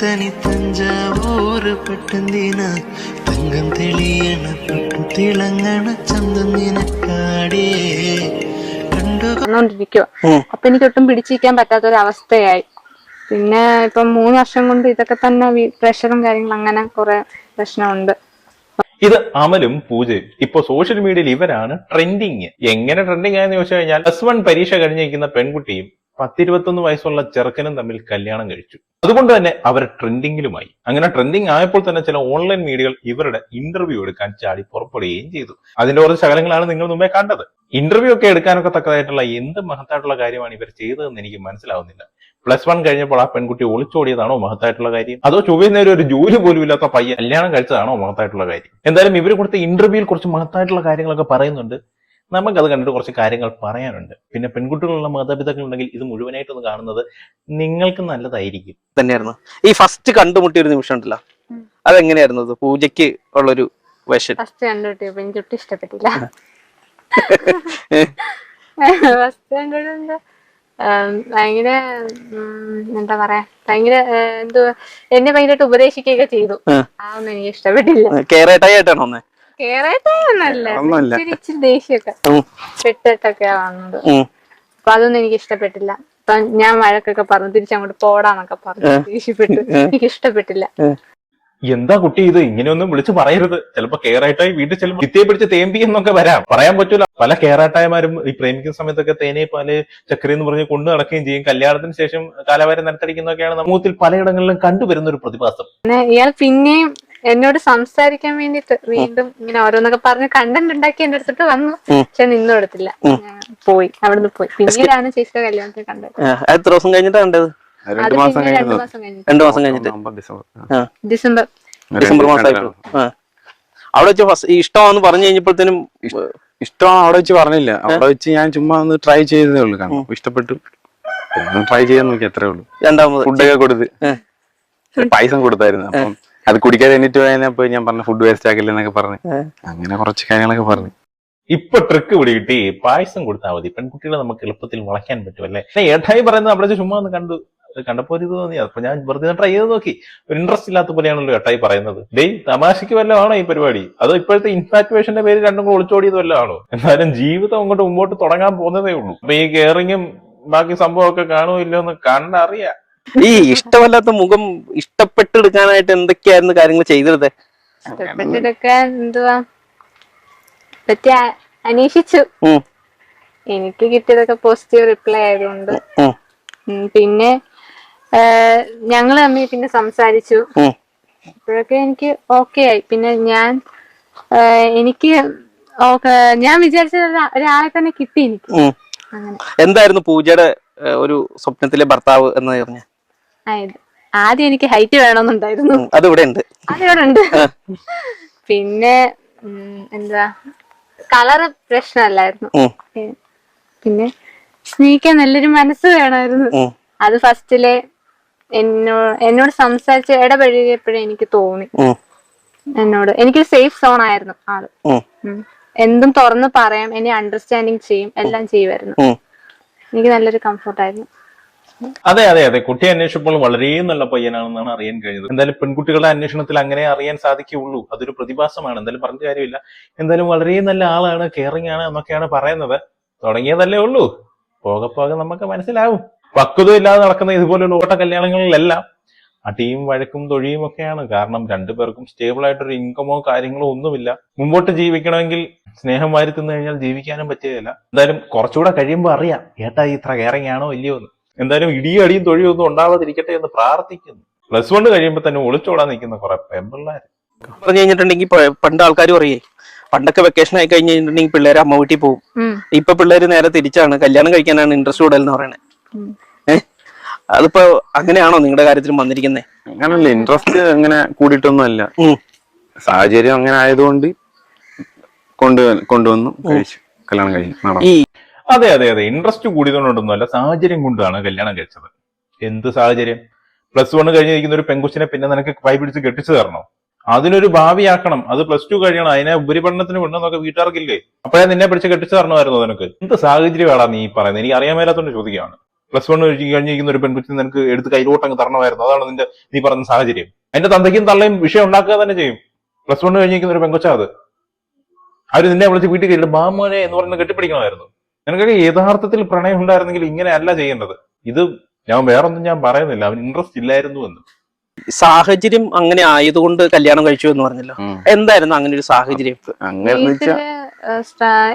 തനി തഞ്ചാവൂര് പെട്ടന്തിന. തങ്കം തെളിയണ പൊട്ടു തിളങ്ങണ ചന്തം നിനക്കാടേ. അപ്പൊ എനിക്ക് ഒട്ടും പിടിച്ചിരിക്കാൻ പറ്റാത്തൊരവസ്ഥയായി. അവസ്ഥയായി പിന്നെ ഇപ്പം മൂന്ന് വർഷം കൊണ്ട് ഇതൊക്കെ തന്നെ പ്രഷറും കാര്യങ്ങളും അങ്ങനെ കുറെ പ്രശ്നമുണ്ട്. ഇത് അമലും പൂജയും. ഇപ്പൊ സോഷ്യൽ മീഡിയയിൽ ഇവരാണ് ട്രെൻഡിങ്. എങ്ങനെ ട്രെൻഡിങ് ആയെന്ന് ചോദിച്ചു കഴിഞ്ഞാൽ പ്ലസ് വൺ പരീക്ഷ കഴിഞ്ഞിരിക്കുന്ന പെൺകുട്ടിയും പത്തിരുപത്തൊന്ന് വയസ്സുള്ള ചെറുക്കനും തമ്മിൽ കല്യാണം കഴിച്ചു. അതുകൊണ്ട് തന്നെ അവർ ട്രെൻഡിങ്ങിലുമായി. അങ്ങനെ ട്രെൻഡിങ് ആയപ്പോൾ തന്നെ ചില ഓൺലൈൻ മീഡിയകൾ ഇവരുടെ ഇന്റർവ്യൂ എടുക്കാൻ ചാടി പുറപ്പെടുകയും ചെയ്തു. അതിന്റെ കുറച്ച് ശകലങ്ങളാണ് നിങ്ങൾ മുമ്പേ കണ്ടത്. ഇന്റർവ്യൂ ഒക്കെ എടുക്കാനൊക്കെ തക്കതായിട്ടുള്ള എന്ത് മഹത്തായിട്ടുള്ള കാര്യമാണ് ഇവർ ചെയ്തതെന്ന് എനിക്ക് മനസ്സിലാവുന്നില്ല. പ്ലസ് വൺ കഴിഞ്ഞപ്പോൾ ആ പെൺകുട്ടി ഒളിച്ചോടിയതാണോ മഹത്തായിട്ടുള്ള കാര്യം? അതോ ചൊവ്വ നേരം ഒരു ജോലി പോലും ഇല്ലാത്ത പയ്യൻ കല്യാണം കഴിച്ചതാണോ മഹത്തായിട്ടുള്ള കാര്യം? എന്തായാലും ഇവർ കൊടുത്ത ഇന്റർവ്യൂവിൽ കുറച്ച് മഹത്തായിട്ടുള്ള കാര്യങ്ങളൊക്കെ പറയുന്നുണ്ട്. നമുക്കത് കണ്ടിട്ട് കുറച്ച് കാര്യങ്ങൾ പറയാനുണ്ട്. പിന്നെ പെൺകുട്ടികളുള്ള മാതാപിതാക്കൾ ഉണ്ടെങ്കിൽ ഇത് മുഴുവനായിട്ടൊന്ന് കാണുന്നത് നിങ്ങൾക്ക് നല്ലതായിരിക്കും. തന്നെയായിരുന്നു. ഈ ഫസ്റ്റ് കണ്ടുമുട്ടിയ ഒരു നിമിഷം ഉണ്ടല്ലോ. അതെങ്ങനെയായിരുന്നു? അത് പൂജയ്ക്ക് ഉള്ളൊരു വേഷൻ ഫസ്റ്റ് കണ്ടുമുട്ടിയ പെൺകുട്ടി ഇഷ്ടപ്പെട്ടില്ല. ഫസ്റ്റ് ഭയങ്കര എന്താ പറയാ ഭയങ്കര എന്തോ എന്തുവാ എന്നെ ഭയങ്കരമായിട്ട് ഉപദേശിക്കുകയൊക്കെ ചെയ്തു. ആ. അതൊന്നും എനിക്ക് ഇഷ്ടപ്പെട്ടില്ല. ആയിട്ടാണോ കേറായിട്ടൊന്നല്ല ഒന്നുമല്ല. വന്നത്. അപ്പൊ അതൊന്നും എനിക്ക് ഇഷ്ടപ്പെട്ടില്ല. അപ്പൊ ഞാൻ വഴക്കൊക്കെ പറഞ്ഞു തിരിച്ചങ്ങോട്ട് പോടാന്നൊക്കെ പറഞ്ഞു. ദേഷ്യപ്പെട്ടു. എനിക്ക് ഇഷ്ടപ്പെട്ടില്ല. എന്താ കുട്ടി ഇത്? ഇങ്ങനെയൊന്നും വിളിച്ചു പറയരുത്. ചിലപ്പോ കേറായിട്ടായി വീട്ടിൽ ചെല്ലുമ്പോൾ ഭിത്തിയെ പിടിച്ച് തേമ്പി എന്നൊക്കെ വരാം. പറയാൻ പറ്റൂല. പല കേറാട്ടായമാരും ഈ പ്രേമിക്കുന്ന സമയത്തൊക്കെ തേനെ പാൽ ചക്കരി എന്ന് പറഞ്ഞ് കൊണ്ടു നടക്കുകയും ചെയ്യും. കല്യാണത്തിന് ശേഷം കാലവാരം നിരത്തടിക്കുന്നൊക്കെയാണ് സമൂഹത്തിൽ പലയിടങ്ങളിലും കണ്ടുവരുന്ന ഒരു പ്രതിഭാസം. ഇയാൾ പിന്നെയും എന്നോട് സംസാരിക്കാൻ വേണ്ടിട്ട് വീണ്ടും ഇങ്ങനെ ഓരോന്നൊക്കെ പറഞ്ഞ് കണ്ടന്റ് ഉണ്ടാക്കി എന്റെ അടുത്തിട്ട് വന്നു. പക്ഷെ നിന്നും എടുത്തില്ല. ഞാൻ പോയി. അവിടുന്ന് പോയി. പിന്നീടാണ് ചേച്ചിയുടെ കല്യാണത്തിൽ കണ്ടത്. എത്ര ദിവസം കഴിഞ്ഞിട്ടാ കണ്ടത്? രണ്ട് മാസം കഴിഞ്ഞിട്ട്. November December. ആ, ഡിസംബർ. ഡിസംബർ മാസമായിട്ടു ആ. അവിടെ വെച്ച് ഫസ്റ്റ് ഇഷ്ടമാന്ന് പറഞ്ഞു കഴിഞ്ഞപ്പോഴത്തേനും ഇഷ്ടമാണ് അവിടെ വെച്ച് പറഞ്ഞില്ല. അവിടെ വെച്ച് ഞാൻ ചുമ്മാ ഒന്ന് ട്രൈ ചെയ്തതേ ഉള്ളൂ കാരണം. ഇഷ്ടപ്പെട്ടു. ട്രൈ ചെയ്യാൻ നോക്കി അത്രേ ഉള്ളൂ. രണ്ടാമത് ഫുഡൊക്കെ കൊടുത്ത്. പൈസ കൊടുത്തായിരുന്നു. അപ്പം അത് കുടിക്കാതെ എണീറ്റ് പോയപ്പോ ഞാൻ പറഞ്ഞ ഫുഡ് വേസ്റ്റ് ആക്കില്ല എന്നൊക്കെ പറഞ്ഞു. അങ്ങനെ കുറച്ച് കാര്യങ്ങളൊക്കെ പറഞ്ഞു. ഇപ്പൊ ട്രിക്ക് പിടികിട്ടി പായസം കൊടുത്താൽ മതി. പെൺകുട്ടികളെ നമുക്ക് എളുപ്പത്തിൽ വളയ്ക്കാൻ പറ്റും അല്ലേ? ഏട്ടായി പറയുന്നത് അവിടെ ചുമ്മാ ഒന്ന് കണ്ടു കണ്ടപ്പോ ഒരു ഇത് തോന്നി. അപ്പൊ ഞാൻ വെറുതെ ട്രൈ ചെയ്ത് നോക്കി. ഒരു ഇൻട്രസ്റ്റ് ഇല്ലാത്ത പോലെയാണല്ലോ ഏട്ടായി പറയുന്നത്. ഡേയ് തമാശയ്ക്ക് വല്ലതും ആണോ ഈ പരിപാടി? അതോ ഇപ്പോഴത്തെ ഇൻഫാറ്റുവേഷന്റെ പേര് രണ്ടും കൂടെ ഒളിച്ചോടിയത് വല്ലതും ആണോ എന്നാലും ജീവിതം അങ്ങോട്ട് മുമ്പോട്ട് തുടങ്ങാൻ പോകുന്നതേ ഉള്ളൂ. അപ്പൊ ഈ കെയറിങ്ങും ബാക്കി സംഭവമൊക്കെ കാണുമോ ഇല്ലയോ എന്ന് കണ്ടറിയാം. ഈ ഇഷ്ടമല്ലാത്ത മുഖം ഇഷ്ടപ്പെട്ടെടുക്കാനായിട്ട് എന്തൊക്കെയായിരുന്നു കാര്യങ്ങൾ ചെയ്തത് ഇഷ്ടപ്പെട്ടെടുക്കാൻ എന്തുവാ? പറ്റി അ- അന്വേഷിച്ചു എനിക്ക് കിട്ടിയതൊക്കെ പോസിറ്റീവ് റിപ്ലൈ ആയതുകൊണ്ട്. പിന്നെ ഞങ്ങൾ തമ്മിൽ പിന്നെ സംസാരിച്ചു. അപ്പോഴൊക്കെ എനിക്ക് ഓക്കെ ആയി. പിന്നെ ഞാൻ എനിക്ക് ഞാൻ വിചാരിച്ച ഒരാ- ഒരാളെ തന്നെ കിട്ടി എനിക്ക്. എന്തായിരുന്നു പൂജയുടെ ഒരു സ്വപ്നത്തിലെ ഭർത്താവ് എന്ന് പറഞ്ഞ? ആദ്യം എനിക്ക് ഹൈറ്റ് വേണമെന്നുണ്ടായിരുന്നു. അതിവിടെ ഉണ്ട്. അതിവിടെ ഉണ്ട്. പിന്നെ എന്താ കളറ് പ്രശ്നമല്ലായിരുന്നു. പിന്നെ സ്നേഹിക്കാൻ നല്ലൊരു മനസ്സ് വേണമായിരുന്നു. അത് ഫസ്റ്റിലെ എന്നോട് എന്നോട് സംസാരിച്ച് ഇടപഴകിയപ്പോഴേ എനിക്ക് തോന്നി. എന്നോട് എനിക്കൊരു സേഫ് സോൺ ആയിരുന്നു ആൾ. എന്തും തുറന്ന് പറയാം എന്നെ അണ്ടർസ്റ്റാൻഡിങ് ചെയ്യും എല്ലാം ചെയ്യുമായിരുന്നു. എനിക്ക് നല്ലൊരു കംഫർട്ടായിരുന്നു അതെ അതെ അതെ. കുട്ടിയെ അന്വേഷിച്ചപ്പോൾ വളരെ നല്ല പയ്യനാണെന്നാണ് അറിയാൻ കഴിഞ്ഞത്. എന്തായാലും പെൺകുട്ടികളുടെ അന്വേഷണത്തിൽ അങ്ങനെ അറിയാൻ സാധിക്കുകയുള്ളൂ. അതൊരു പ്രതിഭാസമാണ്. എന്തായാലും പറഞ്ഞ കാര്യമില്ല. എന്തായാലും വളരെ നല്ല ആളാണ്. കെയറിങ് ആണ് എന്നൊക്കെയാണ് പറയുന്നത്. തുടങ്ങിയതല്ലേ ഉള്ളൂ. പോകെ പോകെ നമുക്ക് മനസ്സിലാവും. പക്വത ഇല്ലാതെ നടക്കുന്ന ഇതുപോലുള്ള ഓട്ട കല്യാണങ്ങളിലെല്ലാം അടിയും വഴക്കും തൊഴിയും ഒക്കെയാണ്. കാരണം രണ്ടുപേർക്കും സ്റ്റേബിൾ ആയിട്ടൊരു ഇൻകമോ കാര്യങ്ങളോ ഒന്നുമില്ല. മുമ്പോട്ട് ജീവിക്കണമെങ്കിൽ സ്നേഹം വാരി തിന്നു കഴിഞ്ഞാൽ ജീവിക്കാനും പറ്റുകയില്ല. എന്തായാലും കുറച്ചുകൂടെ കഴിയുമ്പോൾ അറിയാം. ഏട്ടാ ഇത്ര കെയറിങ് ആണോ ഇല്ലയോ എന്ന് എന്തായാലും ഇടിയും അടിയും തൊഴിയും ഒന്നും ഉണ്ടാവാതിരിക്കട്ടെ എന്ന് പ്രാർത്ഥിക്കുന്നു. പ്ലസ് വൺ കഴിയുമ്പോൾ തന്നെ ഒളിച്ചോടാൻ നിൽക്കുന്ന കുറെ പെമ്പിള്ളേർ പറഞ്ഞു കഴിഞ്ഞിട്ടുണ്ടെങ്കിൽ പണ്ട് ആൾക്കാർ പറയേ പണ്ടൊക്കെ വെക്കേഷൻ ആയി കഴിഞ്ഞ് കഴിഞ്ഞിട്ടുണ്ടെങ്കിൽ പിള്ളേർ അമ്മ വീട്ടിൽ പോകും. ഇപ്പൊ പിള്ളേര് നേരെ തിരിച്ചാണ് കല്യാണം കഴിക്കാനാണ് ഇൻട്രസ്റ്റ് കൂടുതൽ എന്ന് പറയണേ. ഉം. അതിപ്പോ അങ്ങനെയാണോ നിങ്ങളുടെ കാര്യത്തിൽ വന്നിരിക്കുന്നത് അങ്ങനല്ല ഇൻട്രസ്റ്റ് അങ്ങനെ കൂടിയിട്ടൊന്നും അല്ല സാഹചര്യം അങ്ങനെ ആയതുകൊണ്ട് കൊണ്ടു കൊണ്ടുവന്നു കഴിച്ചു. കല്യാണം ഈ അതെ അതെ അതെ. ഇൻട്രസ്റ്റ് കൂടിയതുകൊണ്ടൊന്നുമല്ല സാഹചര്യം കൊണ്ടാണ് കല്യാണം കഴിച്ചത്. എന്ത് സാഹചര്യം? പ്ലസ് വൺ കഴിഞ്ഞിരിക്കുന്ന ഒരു പെങ്കുച്ചിനെ പിന്നെ നിനക്ക് കൈ പിടിച്ച് കെട്ടിച്ചു തരണോ? അതിനൊരു ഭാവിയാക്കണം. അത് പ്ലസ് ടു കഴിയണം. അതിനെ ഉപരിപഠനത്തിന് വിടണമെന്നൊക്കെ വീട്ടുകാർക്കില്ലേ? അപ്പോഴേ നിന്നെ പിടിച്ച് കെട്ടിച്ചു തരണമായിരുന്നു നിനക്ക്. എന്ത് സാഹചര്യമാടാ നീ പറയുന്നത്? എനിക്ക് അറിയാൻ മേലാത്തോണ്ട് ചോദിക്കുകയാണ് പ്ലസ് വൺ കഴിഞ്ഞിരിക്കുന്ന ഒരു പെൺകുട്ടി നിനക്ക് എടുത്ത് കയ്യിലോട്ട് അങ്ങ് തരണമായിരുന്നു. അതാണ് നിന്റെ നീ പറഞ്ഞ സാഹചര്യം. എന്റെ തന്തയ്ക്കും തള്ളയും വിഷയം ഉണ്ടാക്കുക തന്നെ ചെയ്യും. പ്ലസ് വൺ കഴിഞ്ഞിരിക്കുന്ന ഒരു പെങ്കൊച്ചാ അത്. അവർ നിന്നെ വിളിച്ച് വീട്ടിൽ കയറി മാമോനെ എന്ന് പറഞ്ഞ് കെട്ടിപ്പിടിക്കണമായിരുന്നു. നിനക്കൊക്കെ യഥാർത്ഥത്തിൽ പ്രണയം ഉണ്ടായിരുന്നെങ്കിൽ ഇങ്ങനെയല്ല ചെയ്യേണ്ടത്. ഇത് ഞാൻ വേറൊന്നും ഞാൻ പറയുന്നില്ല. അവന് ഇൻട്രസ്റ്റ് ഇല്ലായിരുന്നു എന്ന്. സാഹചര്യം അങ്ങനെ ആയതുകൊണ്ട് കല്യാണം കഴിച്ചു എന്ന് പറഞ്ഞല്ലോ. എന്തായിരുന്നു അങ്ങനെ ഒരു സാഹചര്യം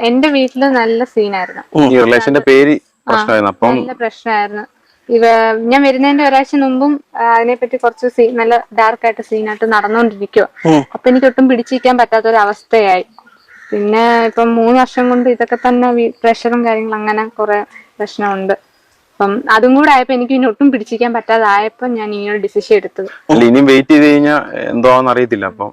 എന്റെ വീട്ടിൽ നല്ല സീനായിരുന്നു. ഈ റിലേഷന്റെ പേര് പ്രശ്നമായിരുന്നു. അപ്പം പ്രശ്നമായിരുന്നു. ഇവ ഞാൻ വരുന്നതിന്റെ ഒരാഴ്ച മുമ്പും അതിനെ അതിനെപ്പറ്റി കുറച്ച് സീ നല്ല ഡാർക്ക് ആയിട്ട് സീനായിട്ട് നടന്നുകൊണ്ടിരിക്കുക. അപ്പൊ എനിക്ക് ഒട്ടും പിടിച്ചിരിക്കാൻ പറ്റാത്ത ഒരു അവസ്ഥയായി പിന്നെ ഇപ്പം മൂന്ന് വർഷം കൊണ്ട് ഇതൊക്കെ തന്നെ പ്രഷറും കാര്യങ്ങളും അങ്ങനെ കുറെ പ്രശ്നമുണ്ട്. അപ്പം അതും കൂടെ ആയപ്പോ എനിക്ക് ഇനി ഒട്ടും പിടിച്ചിരിക്കാൻ പറ്റാതായപ്പോ ഞാൻ ഈ ഒരു ഡിസിഷൻ എടുത്തത്. അല്ല ഇനിയും വെയിറ്റ് ചെയ്ത് കഴിഞ്ഞാൽ എന്തോന്ന് അറിയത്തില്ല. അപ്പം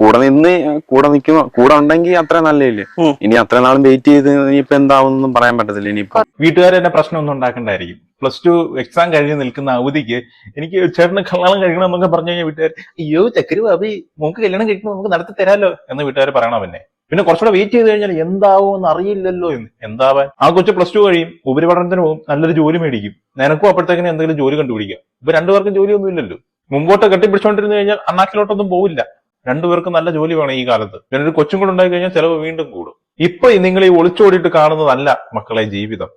കൂടെ നിന്ന് കൂടെ നിൽക്കുന്ന കൂടെ ഉണ്ടെങ്കിൽ അത്ര നല്ലില്ലേ ഇനി അത്ര നാളും വെയിറ്റ് ചെയ്ത് ഇനിയിപ്പോ എന്താവുന്നൊന്നും പറയാൻ പറ്റത്തില്ല ഇനിയിപ്പോ. വീട്ടുകാരെ പ്രശ്നം പ്രശ്നമൊന്നും ഉണ്ടാക്കണ്ടായിരിക്കും. പ്ലസ് ടു എക്സാം കഴിഞ്ഞ് നിൽക്കുന്ന അവധിക്ക് എനിക്ക് ചേട്ടന് കല്യാണം കഴിക്കണം എന്നൊക്കെ പറഞ്ഞു കഴിഞ്ഞാൽ വീട്ടുകാർ അയ്യോ ചക്കരി ബാബി മോക്ക് കല്യാണം കഴിക്കണം നമുക്ക് നടത്തി തരാമല്ലോ എന്ന് വീട്ടുകാർ പറയണം പിന്നെ. പിന്നെ കുറച്ചുകൂടെ വെയിറ്റ് ചെയ്ത് കഴിഞ്ഞാൽ എന്താവോ എന്ന് അറിയില്ലല്ലോ എന്ന്. എന്താവാൻ? ആ കൊച്ചു പ്ലസ് ടു കഴിയും ഉപരിപഠനത്തിന് പോകും നല്ലൊരു ജോലി മേടിക്കും. നിനക്കും അപ്പോഴത്തേക്കിനും എന്തെങ്കിലും ജോലി കണ്ടുപിടിക്കാം. ഇപ്പൊ രണ്ടുപേർക്കും ജോലിയൊന്നും ഇല്ലല്ലോ. മുമ്പോട്ട് കെട്ടിപ്പിടിച്ചോണ്ടിരുന്നു കഴിഞ്ഞാൽ അണ്ണാക്കിലോട്ടൊന്നും പോവില്ല. രണ്ടുപേർക്കും നല്ല ജോലി വേണം ഈ കാലത്ത്. പിന്നെ ഒരു കൊച്ചും കൂടെ ഉണ്ടായി കഴിഞ്ഞാൽ ചിലവ് വീണ്ടും കൂടും. ഇപ്പൊ നിങ്ങൾ ഈ ഒളിച്ചോടിയിട്ട് കാണുന്നതല്ല മക്കളെ ജീവിതം.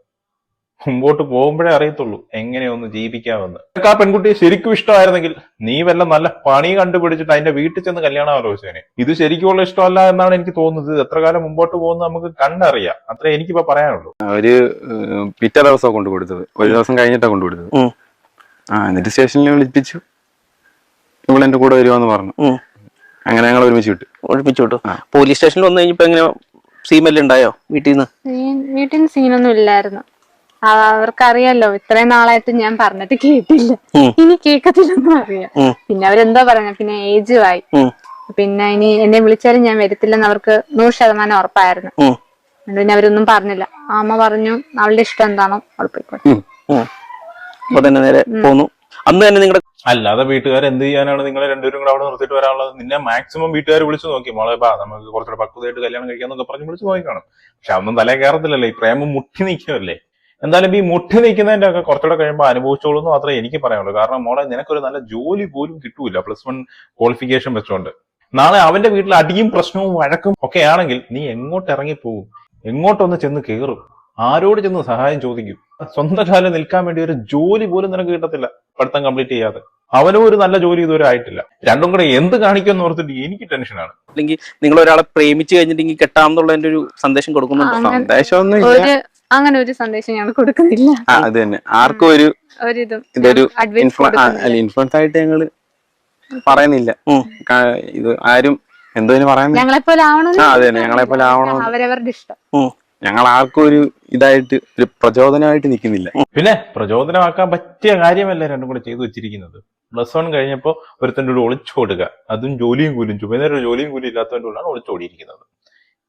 മുമ്പോട്ട് പോകുമ്പോഴേ അറിയത്തുള്ളൂ എങ്ങനെയൊന്ന് ജീവിക്കാമെന്ന്. നിനക്ക് ആ പെൺകുട്ടിയെ ശരിക്കും ഇഷ്ടമായിരുന്നെങ്കിൽ നീ വല്ല നല്ല പണി കണ്ടുപിടിച്ചിട്ട് അതിന്റെ വീട്ടിൽ ചെന്ന് കല്യാണം ആലോചിച്ചേനെ. ഇത് ശരിക്കുള്ള ഇഷ്ടമല്ല എന്നാണ് എനിക്ക് തോന്നുന്നത്. ഇത് എത്ര കാലം മുമ്പോട്ട് പോകുന്ന നമുക്ക് കണ്ടറിയാം. അത്രേ എനിക്കിപ്പോ പറയാനുള്ളൂ. അവർ പിറ്റേ ദിവസം കൊണ്ടു കൊടുത്തത് ഒരു ദിവസം കഴിഞ്ഞിട്ടാ കൊണ്ടു കൊടുത്തത് ആ എന്നിട്ട് സ്റ്റേഷനിൽ വിളിപ്പിച്ചു. ഇവിടെ എന്റെ കൂടെ വരുവാന്ന് പറഞ്ഞു. അങ്ങനെ ഞങ്ങൾ ഒരുമിച്ച് വിട്ടു. ഒഴിപ്പിച്ചു വിട്ടു. പോലീസ് സ്റ്റേഷനിൽ വന്നു കഴിഞ്ഞപ്പോ എങ്ങനെ സീമെല്ലാം ഉണ്ടായോ വീട്ടിൽ നിന്ന്? വീട്ടിൽ നിന്ന് സീനൊന്നും ഇല്ലായിരുന്നു. അവർക്കറിയാലോ ഇത്രയും നാളായിട്ട് ഞാൻ പറഞ്ഞിട്ട് കേട്ടില്ല. ഇനി കേൾക്കത്തില്ലെന്നും അറിയാം. പിന്നെ അവരെന്തോ പറഞ്ഞ പിന്നെ ഏജും ആയി പിന്നെ ഇനി എന്നെ വിളിച്ചാലും ഞാൻ വരത്തില്ലെന്ന് അവർക്ക് നൂറ് ശതമാനം ഉറപ്പായിരുന്നു. അതുകൊണ്ട് പിന്നെ അവരൊന്നും പറഞ്ഞില്ല. അമ്മ പറഞ്ഞു അവളുടെ ഇഷ്ടം എന്താണോ അവൾ പോയിക്കോട്ടെ. ഉം. അപ്പൊ തന്നെ നേരെ പോന്നു. അന്ന് തന്നെ നിങ്ങളുടെ അല്ലാതെ വീട്ടുകാർ എന്ത് ചെയ്യാനാണ് നിങ്ങളെ രണ്ടുപേരും കൂടെ അവിടെ നിർത്തിയിട്ട് വരാനുള്ളത്? നിന്നെ മാക്സിമം വീട്ടുകാർ വിളിച്ചു നോക്കി. മോളെ ബാ നമുക്ക് കുറച്ചുകൂടെ പക്വതയായിട്ട് കല്യാണം കഴിക്കാന്നൊക്കെ പറഞ്ഞ് വിളിച്ചു നോക്കി കാണും. പക്ഷെ അതൊന്നും തലേ കയറത്തില്ലല്ലേ. ഈ പ്രേമം മുട്ടി നിൽക്കുമല്ലേ എന്തായാലും ഈ മുട്ടി നിൽക്കുന്നതിന്റെ ഒക്കെ കുറച്ചുകൂടെ കഴിയുമ്പോൾ അനുഭവിച്ചോളൂ എന്ന് മാത്രമേ എനിക്ക് പറയാനുള്ളൂ. കാരണം മോളെ നിനക്കൊരു നല്ല ജോലി പോലും കിട്ടൂല. പ്ലസ് വൺ ക്വാളിഫിക്കേഷൻ വെച്ചോണ്ട്. നാളെ അവന്റെ വീട്ടിൽ അടിയും പ്രശ്നവും വഴക്കും ഒക്കെ ആണെങ്കിൽ നീ എങ്ങോട്ട് ഇറങ്ങി ഇറങ്ങിപ്പോകും എങ്ങോട്ടൊന്ന് ചെന്ന് കയറും ആരോട് ചെന്ന് സഹായം ചോദിക്കും? സ്വന്തം കാലം നിൽക്കാൻ വേണ്ടി ഒരു ജോലി പോലും നിനക്ക് കിട്ടത്തില്ല. പഠിത്തം കംപ്ലീറ്റ് ചെയ്യാതെ. അവനും ഒരു നല്ല ജോലി ഇതുവരെ ആയിട്ടില്ല. രണ്ടും കൂടെ എന്ത് കാണിക്കുമെന്ന് ഓർത്തിട്ട് എനിക്ക് ടെൻഷനാണ് അല്ലെങ്കിൽ നിങ്ങൾ ഒരാളെ പ്രേമിച്ച് കഴിഞ്ഞിട്ടുണ്ടെങ്കിൽ കെട്ടാമെന്നുള്ളതിന്റെ ഒരു സന്ദേശം കൊടുക്കുന്നുണ്ട്. സന്ദേശം ഒന്നും അങ്ങനെ ഒരു സന്ദേശം ഞങ്ങൾ കൊടുക്കുന്നില്ല. ആ, അത് തന്നെ. ആർക്കും ഒരു ഒരിതും ഇതൊരു ഇൻഫ്ലുവൻസ് ആയിട്ട് ഞങ്ങൾ പറയുന്നില്ല. ഇത് ആരും എന്തോ പറയുന്നില്ല ഞങ്ങളെ പോലെ ആവണം അതെ, ഞങ്ങളെ പോലെ ആവണം. അവരവരുടെ ഇഷ്ടം. ഞങ്ങൾ ആർക്കും ഒരു ഇതായിട്ട് ഒരു പ്രചോദനമായിട്ട് നിൽക്കുന്നില്ല. പിന്നെ പ്രചോദനമാക്കാൻ പറ്റിയ കാര്യമല്ല രണ്ടും കൂടെ ചെയ്തു വെച്ചിരിക്കുന്നത്. പ്ലസ് വൺ കഴിഞ്ഞപ്പോൾ ഒരുത്തന്റെ കൂടെ ഒളിച്ചോടുക. അതും ജോലിയും കൂലിയും ചുമതല ജോലിയും കൂലിയും ഇല്ലാത്തവന്റെ കൂടെയാണ് ഒളിച്ചോടിയിരിക്കുന്നത്.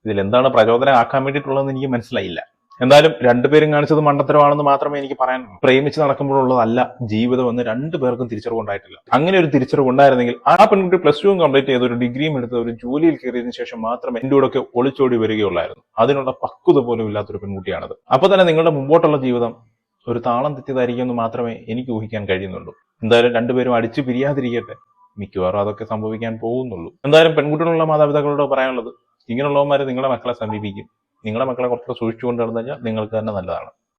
ഇതിൽ എന്താണ് പ്രചോദനം ആക്കാൻ വേണ്ടിയിട്ടുള്ളതെന്ന് എനിക്ക് മനസ്സിലായില്ല. എന്തായാലും രണ്ടുപേരും കാണിച്ചത് മണ്ടത്തരമാണെന്ന് മാത്രമേ എനിക്ക് പറയാൻ പ്രേമിച്ച് നടക്കുമ്പോഴുള്ളതല്ല ജീവിതം എന്ന് രണ്ടുപേർക്കും തിരിച്ചറിവുണ്ടായിട്ടില്ല അങ്ങനെ ഒരു തിരിച്ചറിവ് ഉണ്ടായിരുന്നെങ്കിൽ ആ പെൺകുട്ടി പ്ലസ് ടുവും കംപ്ലീറ്റ് ചെയ്ത് ഒരു ഡിഗ്രിയും എടുത്ത് ഒരു ജോലിയിൽ കയറിയതിനു ശേഷം മാത്രമേ എന്റെ കൂടെ ഒളിച്ചോടി വരികയുള്ളായിരുന്നു. അതിനുള്ള പക്വത പോലും ഇല്ലാത്തൊരു പെൺകുട്ടിയാണത്. അപ്പൊ തന്നെ നിങ്ങളുടെ മുമ്പോട്ടുള്ള ജീവിതം ഒരു താളം തെറ്റിയതായിരിക്കും എന്ന് മാത്രമേ എനിക്ക് ഊഹിക്കാൻ കഴിയുന്നുള്ളൂ. എന്തായാലും രണ്ടുപേരും അടിച്ചു പിരിയാതിരിക്കട്ടെ. മിക്കവാറും അതൊക്കെ സംഭവിക്കാൻ പോകുന്നുള്ളൂ. എന്തായാലും പെൺകുട്ടികളുള്ള മാതാപിതാക്കളോട് പറയാനുള്ളത് ഇങ്ങനെയുള്ളവന്മാരെ നിങ്ങളുടെ മക്കളെ സമീപിക്കും. നിങ്ങളുടെ മക്കളെ കുറച്ചുകൂടെ സൂക്ഷിച്ചുകൊണ്ട് നടന്നു കഴിഞ്ഞാൽ നിങ്ങൾക്ക് തന്നെ നല്ലതാണ്.